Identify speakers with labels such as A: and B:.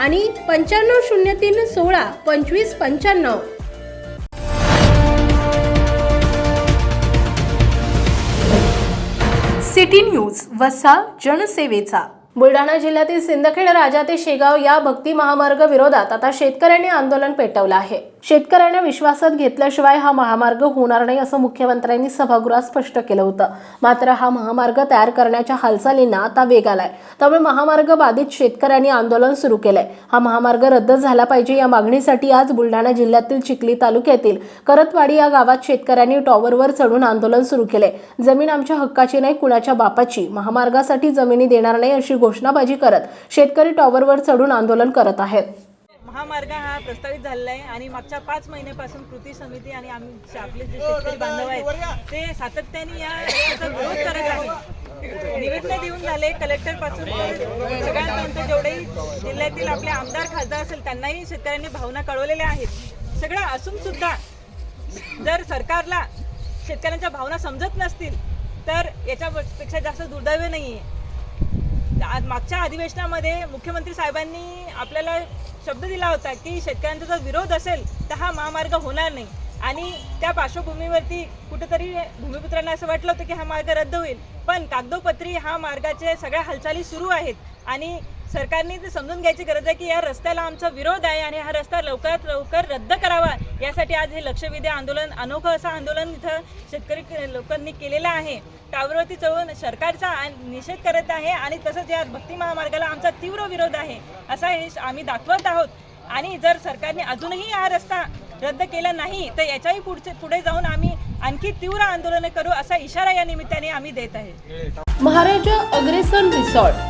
A: आणि पंच्याण्णव शून्य तीन सोळा पंचवीस पंच्याण्णव.
B: सिटी न्यूज वसा जनसेवेचा.
A: बुलढाणा जिल्ह्यातील सिंदखेड राजा ते शेगाव या भक्ती महामार्ग विरोधात आता शेतकऱ्यांनी आंदोलन पेटवलं आहे. शेतकऱ्यांना विश्वासात घेतल्याशिवाय हा महामार्ग होणार नाही असं मुख्यमंत्र्यांनी सभागृहात स्पष्ट केलं होतं. मात्र हा महामार्ग तयार करण्याच्या हालचालींना आता वेग आलाय. त्यामुळे महामार्ग बाधित शेतकऱ्यांनी आंदोलन सुरू केलंय. हा महामार्ग रद्द झाला पाहिजे या मागणीसाठी आज बुलढाणा जिल्ह्यातील चिखली तालुक्यातील करतवाडी या गावात शेतकऱ्यांनी टॉवरवर चढून आंदोलन सुरू केले जमीन आमच्या हक्काची नाही कुणाच्या बापाची. महामार्गासाठी जमिनी देणार नाही अशी घोषणाबाजी करत शेतकरी टॉवरवर चढून आंदोलन करत आहेत.
C: महामार्ग हा प्रस्तावित झालेला आहे आणि मागच्या पाच महिन्यापासून कृती समिती आणि आम्ही आपले जे शेतकरी बांधव आहेत ते सातत्याने या विरोध करत आहे निवेदन देऊन झाले कलेक्टरपासून. सगळ्यांपर्यंत जेवढेही जिल्ह्यातील आपले आमदार खासदार असेल त्यांनाही शेतकऱ्यांनी भावना कळवलेल्या आहेत. सगळं असून सुद्धा जर सरकारला शेतकऱ्यांच्या भावना समजत नसतील तर याच्यापेक्षा जास्त दुर्दैव नाही आहे आज मागच्या अधिवेशनामध्ये मुख्यमंत्री साहेबांनी आपल्याला शब्द दिला होता की शेतकऱ्यांचा जर विरोध असेल तर हा महामार्ग होणार नाही. आणि त्या पार्श्वभूमीवरती कुठेतरी भूमिपुत्रांना असं वाटलं होतं की हा मार्ग रद्द होईल. पण कागदोपत्री हा मार्गाचे सगळ्या हालचाली सुरू आहेत. आणि सरकारने ते समजून घ्यायची गरज आहे की या रस्त्याला आमचा विरोध आहे आणि हा रस्ता लवकरात लवकर रद्द करावा यासाठी आज हे लक्षवेधी आंदोलन अनोखं असं आंदोलन इथं शेतकरी लोकांनी केलेलं आहे. टावरवरती चढून सरकारचा निषेध करत आहे आणि तसंच या भक्ती महामार्गाला आमचा तीव्र विरोध आहे असा हे आम्ही दाखवत आहोत. आणि जर सरकारने अजूनही हा रस्ता रद्द केला नाही तर याच्याही पुढचे पुढे जाऊन आम्ही आणखी तीव्र आंदोलन करू असा इशारा या निमित्ताने आम्ही देत आहे.
A: महाराजा अग्रेसन रिसॉर्ट.